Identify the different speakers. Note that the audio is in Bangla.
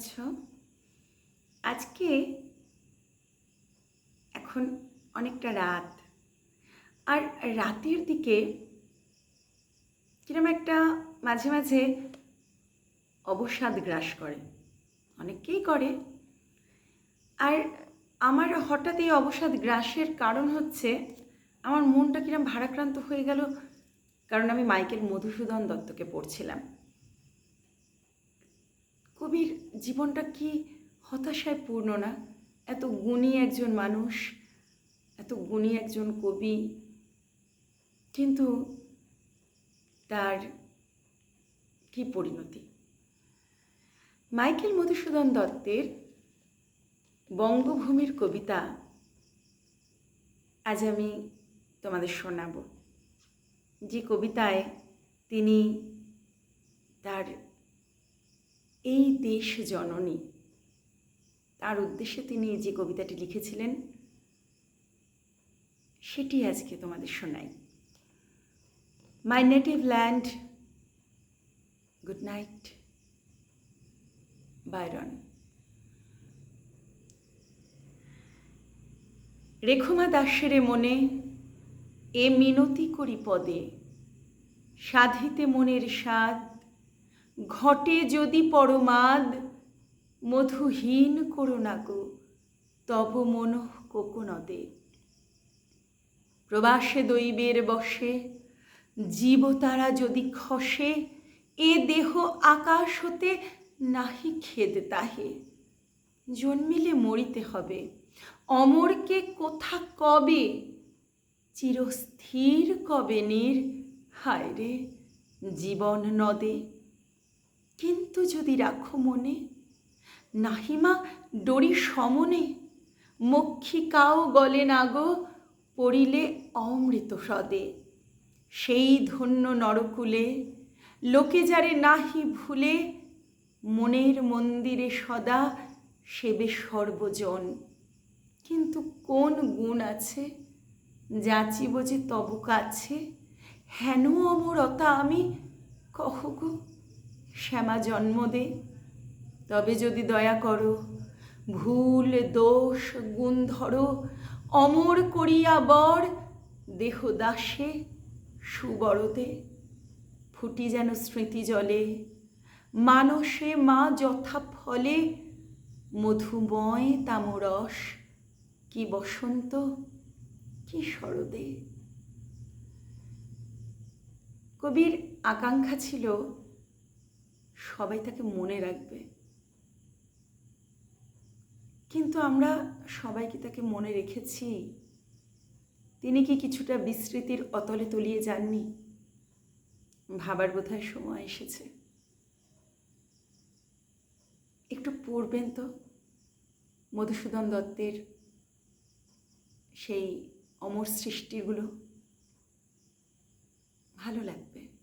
Speaker 1: আছো? আজকে এখন অনেকটা রাত। আর রাতের দিকে কিরম একটা মাঝে মাঝে অবসাদ গ্রাস করে। অনেকেই করে। আর আমার হঠাৎ এই অবসাদ গ্রাসের কারণ হচ্ছে আমার মনটা কিরম ভারাক্রান্ত হয়ে গেল, কারণ আমি মাইকেল মধুসূদন দত্তকে পড়ছিলাম। কবির জীবনটা কি হতাশায় পূর্ণ না? এত গুণী একজন মানুষ, এত গুণী একজন কবি, কিন্তু তার কি পরিণতি? মাইকেল মধুসূদন দত্তের বঙ্গভূমির কবিতা আজ আমি তোমাদের শোনাব। যে কবিতায় তিনি তার এই দেশ জননী। তার উদ্দেশ্যে তিনি যে কবিতাটি লিখেছিলেন, সেটি আজকে তোমাদের শোনাই। My native land good night Byron রেখমা দাসেরে মনে, এ মিনতি করি পদে, সাধিতে মনের স্বাদ ঘটে যদি পরমাদ, মধুহীন করো না গো, তব মন কোকনদে। প্রবাসে দৈবের বসে জীবতারা যদি খসে, এ দেহ আকাশ হতে নাহি খেদ তাহে। জন্মিলে মরিতে হবে, অমরকে কোথা কবে, চিরস্থির কবে নীর হায় রে জীবন নদে। কিন্তু যদি রাখো মনে নাহিমা ডরি সমনে মক্ষিকাও গলে না গো, পড়িলে অমৃত সদে। সেই ধন্য নরকুলে, লোকে যারে নাহি ভুলে, মনের মন্দিরে সদা সেবে সর্বজন। কিন্তু কোন গুণ আছে, যাচিব যে তব কাছে? হেন অমরতা আমি, কহ গো? শ্যামা জন্ম দে। তবে যদি দয়া করো, ভুল, দোষ, গুণ ধরো, অমর করিয়া বর, দেহ দাসে সুবরদে ফুটি যেন স্মৃতি জলে, মানসে মা যথা ফলে, মধুময় তামরস, কি বসন্ত, কি শরদে। কবির আকাঙ্ক্ষা ছিল সবাই তাকে মনে রাখবে। কিন্তু আমরা সবাই কি তাকে মনে রেখেছি? তিনি কি কিছুটা বিস্মৃতির অতলে তলিয়ে যাননি? ভাবার বোধহয় সময় এসেছে। একটু পড়বেন তো, মধুসূদন দত্তের সেই অমর সৃষ্টিগুলো। ভালো লাগবে।